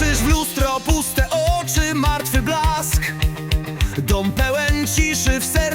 Patrzysz w lustro, puste oczy, martwy blask. Dom pełen ciszy w sercu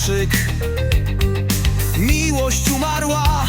krzyk Miłość umarła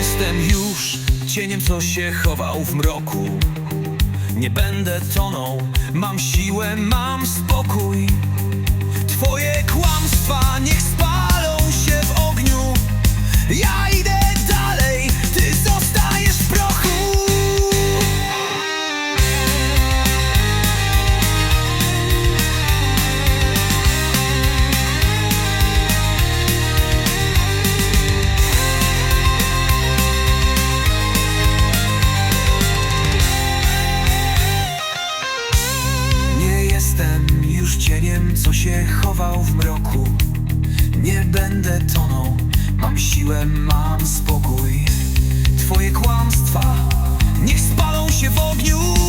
Jestem już cieniem, co się chował w mroku. Nie będę tonął, mam siłę, mam spokój. Twoje kłamstwa co się chował w mroku. Nie będę tonął, mam siłę, mam spokój. Twoje kłamstwa niech spalą się w ogniu